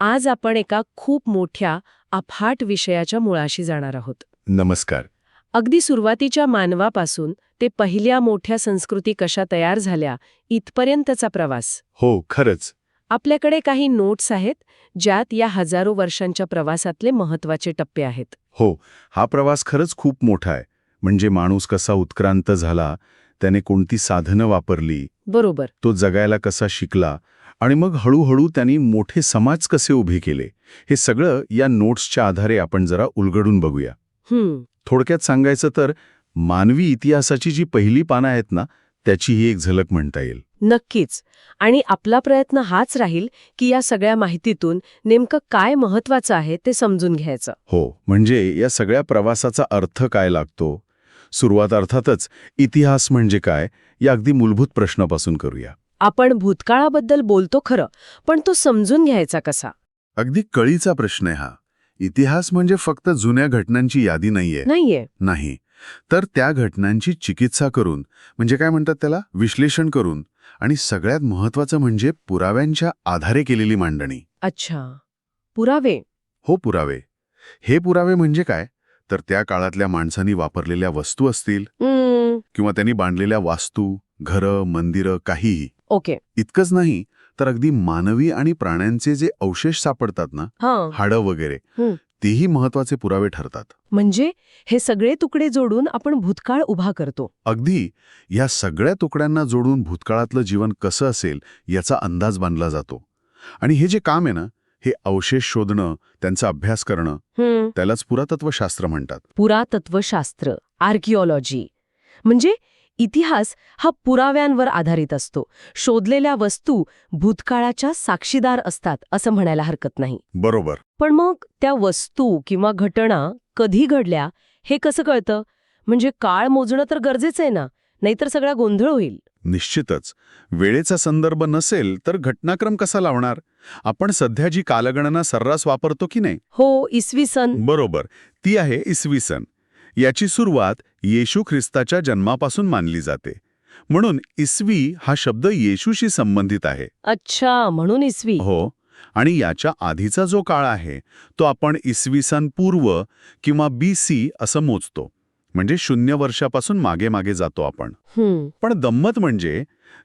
आज आपण एका खूप मोठ्या अफाट विषयाच्या मुळाशी जाणार आहोत. नमस्कार. अगदी सुरुवातीच्या मानवापासून ते पहिल्या मोठ्या संस्कृती कशा तयार झाल्या इथपर्यंतचा प्रवास. हो खरंच. आपल्याकडे काही नोट्स आहेत ज्यात या हजारो वर्षांच्या प्रवासातले महत्त्वाचे टप्पे आहेत. हो हा प्रवास खरंच खूप मोठा आहे. म्हणजे माणूस कसा उत्क्रांत झाला त्याने कोणती साधनं वापरली बरोबर. तो जगायला कसा शिकला आणि मग हळूहळू त्यांनी मोठे समाज कसे उभे केले हे सगळं या नोट्सच्या आधारे आपण जरा उलगडून बघूया. थोडक्यात सांगायचं तर मानवी इतिहासाची जी पहिली पानं आहेत ना त्याची ही एक झलक म्हणता येईल. नक्कीच. आणि आपला प्रयत्न हाच राहील की या सगळ्या माहितीतून नेमकं काय महत्वाचं आहे ते समजून घ्यायचं. हो म्हणजे या सगळ्या प्रवासाचा अर्थ काय लागतो? सुरुवात अर्थातच इतिहास म्हणजे काय? या अगदी मूलभूत प्रश्नापासून करूया. आपण भूतकाळाबद्दल बोलतो खरं पण तो समजून घ्यायचा कसा? अगदी कळीचा प्रश्न आहे हा. इतिहास म्हणजे फक्त जुन्या घटनांची यादी नाहीये. नाहीये. नाही. तर त्या घटनांची चिकित्सा करून म्हणजे काय म्हणतात त्याला? विश्लेषण करून आणि सगळ्यात महत्वाचं म्हणजे पुराव्यांच्या आधारे केलेली मांडणी. अच्छा. पुरावे. हो पुरावे. हे पुरावे म्हणजे काय? तर त्या काळातल्या माणसांनी वापरलेल्या वस्तू असतील किंवा त्यांनी बांधलेल्या वास्तू घरं मंदिरं काहीही. ओके. इतकंच नाही तर अगदी मानवी आणि प्राण्यांचे जे अवशेष सापडतात ना हाडं वगैरे. तेही महत्त्वाचे पुरावे ठरतात. म्हणजे हे सगळे तुकडे जोडून आपण भूतकाळ उभा करतो. अगदी या सगळ्या तुकड्यांना जोडून भूतकाळातलं जीवन कसं असेल याचा अंदाज बांधला जातो. आणि हे जे काम आहे ना हे अवशेष शोधणं त्यांचा अभ्यास करणं त्यालाच पुरातत्वशास्त्र म्हणतात. पुरातत्वशास्त्र आर्किओलॉजी. म्हणजे इतिहास हा पुराव्यांवर आधारित असतो. शोधलेल्या वस्तू भूतकाळाच्या साक्षीदार असतात असं म्हणायला हरकत नाही. बरोबर. पण मग त्या वस्तू किंवा घटना कधी घडल्या हे कसं कळतं? म्हणजे काळ मोजणं तर गरजेचं आहे ना नाहीतर सगळा गोंधळ होईल. निश्चितच. वेळेचा संदर्भ नसेल तर घटनाक्रम कसा लावणार? आपण सध्या जी कालगणना सर्रास वापरतो की नाही? हो इसवी सन. बरोबर. ती आहे इसवी सन. याची सुरुवात येशू ख्रिस्ताच्या जन्मापासून मानली जाते. म्हणून इसवी हा शब्द येशूशी संबंधित आहे. अच्छा म्हणून इसवी. हो आणि याच्या आधीचा जो काळ आहे तो आपण इसवी सन पूर्व किंवा बी सी असं मोजतो. म्हणजे शून्य वर्षापासून मागे मागे जातो आपण. पण गंमत म्हणजे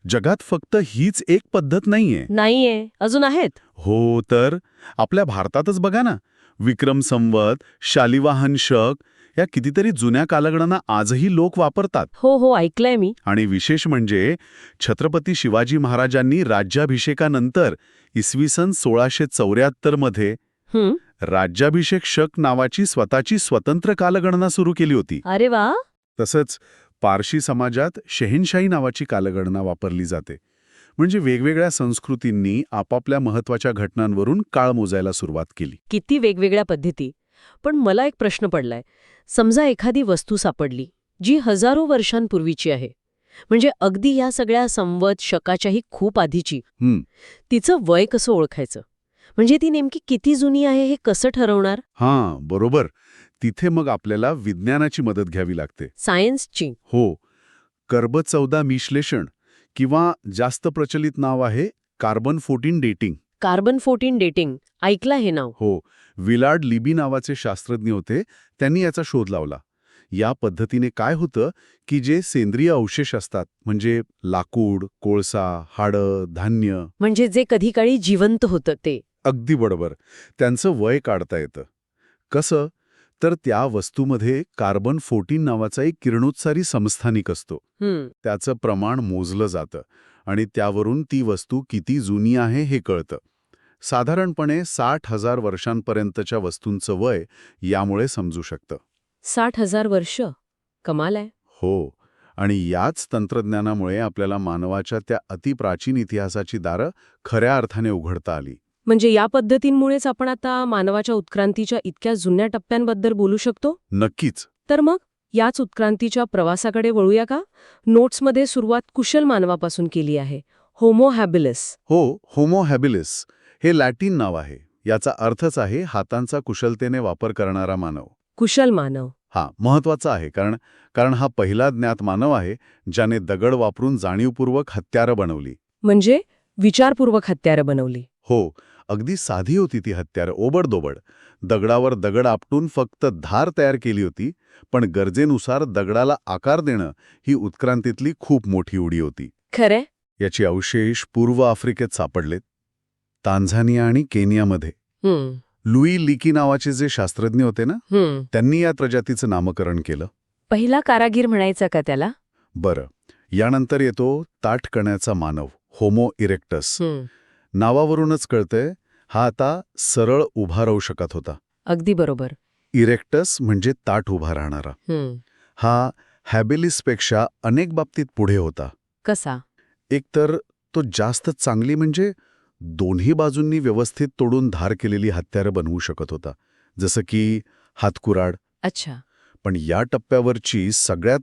जगात फक्त हीच एक पद्धत नाहीये. नाहीये. अजून आहेत? हो तर आपल्या भारतातच बघा ना. विक्रम संवत शालिवाहन शक या कितीतरी जुन्या कालगणना आजही लोक वापरतात. हो हो ऐकलंय मी. आणि विशेष म्हणजे छत्रपती शिवाजी महाराजांनी राज्याभिषेकानंतर इसवी सन सोळाशे चौऱ्याहत्तरमध्ये राज्याभिषेक शक नावाची स्वतःची स्वतंत्र कालगणना सुरू केली होती. अरे वा! तसंच पारशी समाजात शहेनशाही नावाची कालगणना वापरली जाते. म्हणजे वेगवेगळ्या संस्कृतींनी आपापल्या महत्त्वाच्या घटनांवरून काळ मोजायला सुरुवात केली. किती वेगवेगळ्या पद्धती. पण मला एक प्रश्न पडलाय. समजा एखादी वस्तू सापडली जी हजारो वर्षांपूर्वीची आहे म्हणजे अगदी या सगळ्या संवत शकाच्याही खूप आधीची तिचं वय कसं ओळखायचं? म्हणजे ती नेमकी किती जुनी आहे हे कसं ठरवणार? हां बरोबर. तिथे मग आपल्याला विज्ञानाची मदत घ्यावी लागते. सायन्सची. हो. कर्ब चौदा मिश्लेषण किंवा जास्त प्रचलित नाव आहे carbon fourteen dating. Carbon fourteen dating ऐकलं हे नाव? हो. विलार्ड लिबी नावाचे शास्त्रज्ञ होते त्यांनी याचा शोध लावला. या पद्धतीने काय होतं की जे सेंद्रिय अवशेष असतात म्हणजे लाकूड कोळसा हाडं धान्य. म्हणजे जे कधी काळी जिवंत होतं ते. अगदी बरोबर. त्यांचं वय काढता येतं. कसं? तर त्या वस्तूमध्ये कार्बन फोर्टीन नावाचा एक किरणोत्सारी समस्थानिक असतो. त्याचं प्रमाण मोजलं जातं आणि त्यावरून ती वस्तू किती जुनी आहे हे कळतं. साधारणपणे साठ हजार वर्षांपर्यंतच्या वस्तूंचं वय यामुळे समजू शकतं. साठ हजार वर्ष? कमाल आहे. हो आणि याच तंत्रज्ञानामुळे आपल्याला मानवाच्या त्या अतिप्राचीन इतिहासाची दारं खऱ्या अर्थाने उघडता आली. म्हणजे या पद्धतींमुळेच आपण आता मानवाच्या उत्क्रांतीच्या इतक्या जुन्या टप्प्यांबद्दल बोलू शकतो? नक्कीच. तर मग याच उत्क्रांतीच्या प्रवासाकडे वळूया का? नोट्समध्ये सुरुवात कुशल मानवापासून केली आहे. Homo habilis. हो होमो हॅबिलिस. हे लॅटिन नाव आहे. याचा अर्थच आहे हातांचा कुशलतेने वापर करणारा मानव. कुशल मानव. हा महत्त्वाचा आहे कारण कारण हा पहिला ज्ञात मानव आहे ज्याने दगड वापरून जाणीवपूर्वक हत्यारं बनवली. म्हणजे विचारपूर्वक हत्यारं बनवली. हो अगदी साधी होती ती हत्यारं ओबडदोबड. दगडावर दगड आपटून फक्त धार तयार केली होती पण गरजेनुसार दगडाला आकार देणं ही उत्क्रांतीतली खूप मोठी उडी होती. खरे? याचे अवशेष पूर्व आफ्रिकेत सापडलेत. तांझानिया आणि केनियामध्ये. लुई लिकी नावाचे जे शास्त्रज्ञ होते ना त्यांनी या प्रजातीचं नामकरण केलं. पहिला कारागीर म्हणायचा का त्याला? बरं. यानंतर येतो ताटकण्याचा मानव होमो इरेक्टस. नावावरूनच कळतंय हा आता सरळ उभा राहू शकत होता. अगदी बरोबर. इरेक्टस म्हणजे ताट उभा राहणारा. हा हॅबिलिसपेक्षा अनेक बाबतीत पुढे होता. कसा? एकतर तो जास्त चांगली म्हणजे दोन्ही बाजूंनी व्यवस्थित तोडून धार केलेली हत्यारं बनवू शकत होता जसं की हातकुराड. अच्छा. पण या टप्प्यावरची सगळ्यात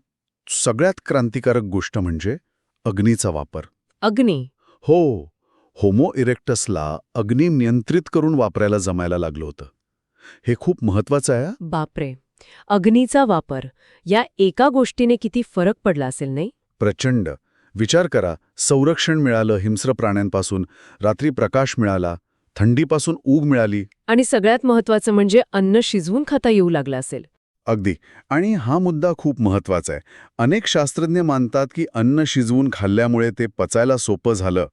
सगळ्यात क्रांतिकारक गोष्ट म्हणजे अग्नीचा वापर. अग्नी. हो होमो इरेक्टसला अग्नी नियंत्रित करून वापरायला जमायला लागलं होतं. हे खूप महत्वाचं आहे. बापरे. अग्नीचा वापर. या एका गोष्टीने किती फरक पडला असेल नाही? प्रचंड. विचार करा संरक्षण मिळालं हिंस्र प्राण्यांपासून रात्री प्रकाश मिळाला थंडीपासून ऊब मिळाली. आणि सगळ्यात महत्वाचं म्हणजे अन्न शिजवून खाता येऊ लागलं असेल. अगदी. आणि हा मुद्दा खूप महत्त्वाचा आहे. अनेक शास्त्रज्ञ मानतात की अन्न शिजवून खाल्ल्यामुळे ते पचायला सोपं झालं.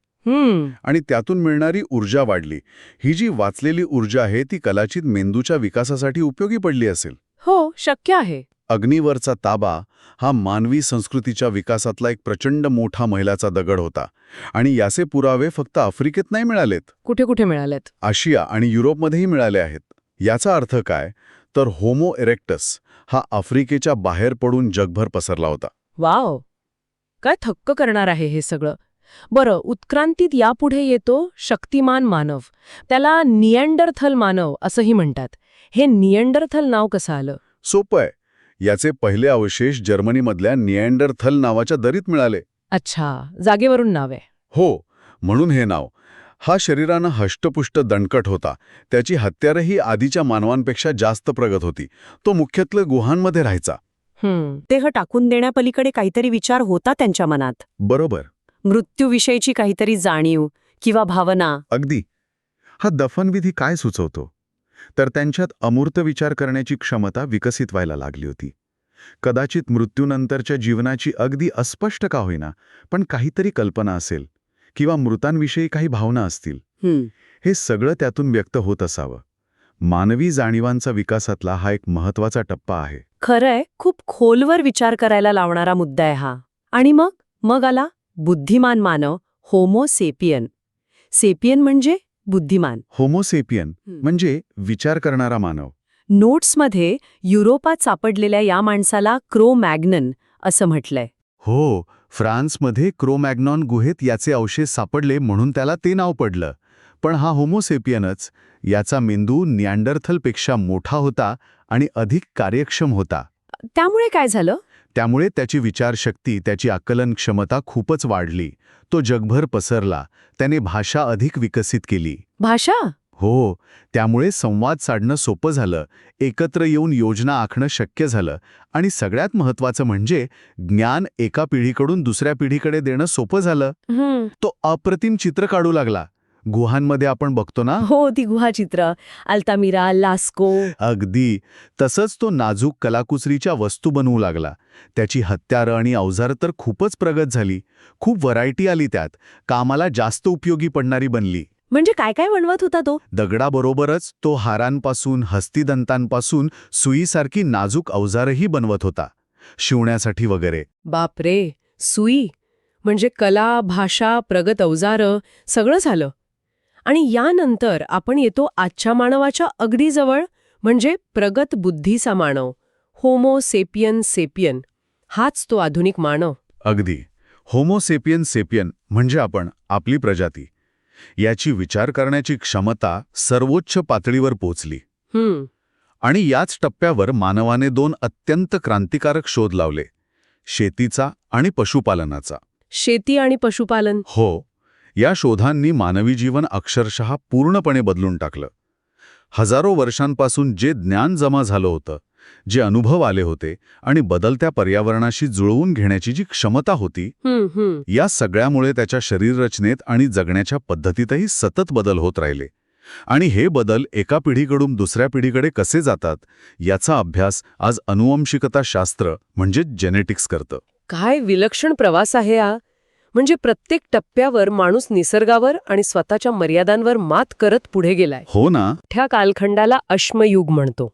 आणि त्यातून मिळणारी ऊर्जा वाढली. ही जी वाचलेली ऊर्जा आहे ती कदाचित मेंदूच्या विकासासाठी उपयोगी पडली असेल. हो शक्य आहे. अग्नीवरचा ताबा हा मानवी संस्कृतीच्या विकासातला एक प्रचंड मोठा महिलाचा दगड होता. आणि याचे पुरावे फक्त आफ्रिकेत नाही मिळालेत. कुठे कुठे मिळालेत? आशिया आणि युरोपमध्येही मिळाले आहेत. याचा अर्थ काय? तर होमो इरेक्टस हा आफ्रिकेच्या बाहेर पडून जगभर पसरला होता. वाव! काय थक्क करणार आहे हे सगळं. बरं उत्क्रांतीत यापुढे येतो शक्तिमान मानव. त्याला नियंडरथल मानव असंही म्हणतात. हे नियंडरथल नाव कसं आलं? सोपं आहे. याचे पहिले अवशेष जर्मनीमधल्या नियँडरथल नावाच्या दरीत मिळाले. अच्छा जागेवरून नाव आहे. हो म्हणून हे नाव. हा शरीरानं हष्टपुष्ट दणकट होता. त्याची हत्यारही आधीच्या मानवांपेक्षा जास्त प्रगत होती. तो मुख्यत्वे गुहांमध्ये राहायचा. हम्म देह टाकून देण्यापलीकडे काहीतरी विचार होता त्यांच्या मनात. बरोबर. मृत्यूविषयीची काहीतरी जाणीव किंवा भावना. अगदी. हा दफनविधी काय सुचवतो? तर त्यांच्यात अमूर्त विचार करण्याची क्षमता विकसित व्हायला लागली होती. कदाचित मृत्यूनंतरच्या जीवनाची अगदी अस्पष्ट का होईना पण काहीतरी कल्पना असेल किंवा मृतांविषयी काही भावना असतील. हं, सगळं त्यातून व्यक्त होत असावं. मानवी जाणीवांचा विकासातला हा एक महत्त्वाचा टप्पा आहे. खरंय खूप खोलवर विचार करायला लावणारा मुद्दा आहे हा. आणि मग? मग आला बुद्धिमान मानव होमो सेपियन. सेपियन म्हणजे? बुद्धिमान. होमोसेपियन म्हणजे विचार करणारा मानव. नोट्समध्ये युरोपात सापडलेल्या या माणसाला क्रो मॅग्नन असं म्हटलंय. हो फ्रान्समध्ये क्रोमॅग्नॉन गुहेत याचे अवशेष सापडले म्हणून त्याला ते नाव पडलं. पण हा होमोसेपियनच याचा मेंदू नियँडरथलपेक्षा मोठा होता आणि अधिक कार्यक्षम होता. त्यामुळे काय झालं? त्यामुळे त्याची विचारशक्ती त्याची आकलन क्षमता खूपच वाढली. तो जगभर पसरला. त्याने भाषा अधिक विकसित केली. भाषा? हो. त्यामुळे संवाद साधणं सोपं झालं. एकत्र येऊन योजना आखणं शक्य झालं. आणि सगळ्यात महत्वाचं म्हणजे ज्ञान एका पिढीकडून दुसऱ्या पिढीकडे देणं सोपं झालं. तो अप्रतिम चित्र काढू लागला. गुहांमध्ये आपण बघतो ना? हो ती गुहाचित्र. Altamira LASCO. अगदी. तसंच तो नाजूक कलाकुसरीच्या वस्तू बनवू लागला. त्याची हत्यारं आणि अवजारं तर खूपच प्रगत झाली. खूप व्हरायटी आली त्यात. कामाला जास्त उपयोगी पडणारी बनली. म्हणजे काय काय बनवत होता तो? दगडाबरोबरच तो हारांपासून हस्तिदंतांपासून सुईसारखी नाजूक अवजारही बनवत होता. शिवण्यासाठी वगैरे. बापरे! सुई? म्हणजे कला भाषा प्रगत अवजारं सगळं झालं. आणि यानंतर आपण येतो आजच्या मानवाच्या अगदी जवळ म्हणजे प्रगत बुद्धीचा मानव होमो सेपियन सेपियन. हाच तो आधुनिक मानव. अगदी. होमोसेपियन सेपियन म्हणजे आपण आपली प्रजाती. याची विचार करण्याची क्षमता सर्वोच्च पातळीवर पोचली. आणि याच टप्प्यावर मानवाने दोन अत्यंत क्रांतिकारक शोध लावले. शेतीचा आणि पशुपालनाचा. शेती आणि पशुपालन. हो या शोधांनी मानवी जीवन अक्षरशः पूर्णपणे बदलून टाकलं. हजारो वर्षांपासून जे ज्ञान जमा झालं होतं जे अनुभव आले होते आणि बदलत्या पर्यावरणाशी जुळवून घेण्याची जी क्षमता होती या सगळ्यामुळे त्याच्या शरीररचनेत आणि जगण्याच्या पद्धतीतही सतत बदल होत राहिले. आणि हे बदल एका पिढीकडून दुसऱ्या पिढीकडे कसे जातात याचा अभ्यास आज अनुवंशिकता शास्त्र म्हणजे जेनेटिक्स करतं. काय विलक्षण प्रवास आहे हा. म्हणजे प्रत्येक टप्प्यावर माणूस निसर्गावर आणि स्वतःच्या मर्यादांवर मात करत पुढे गेलाय. हो ना. मोठ्या कालखंडाला अश्मयुग म्हणतो.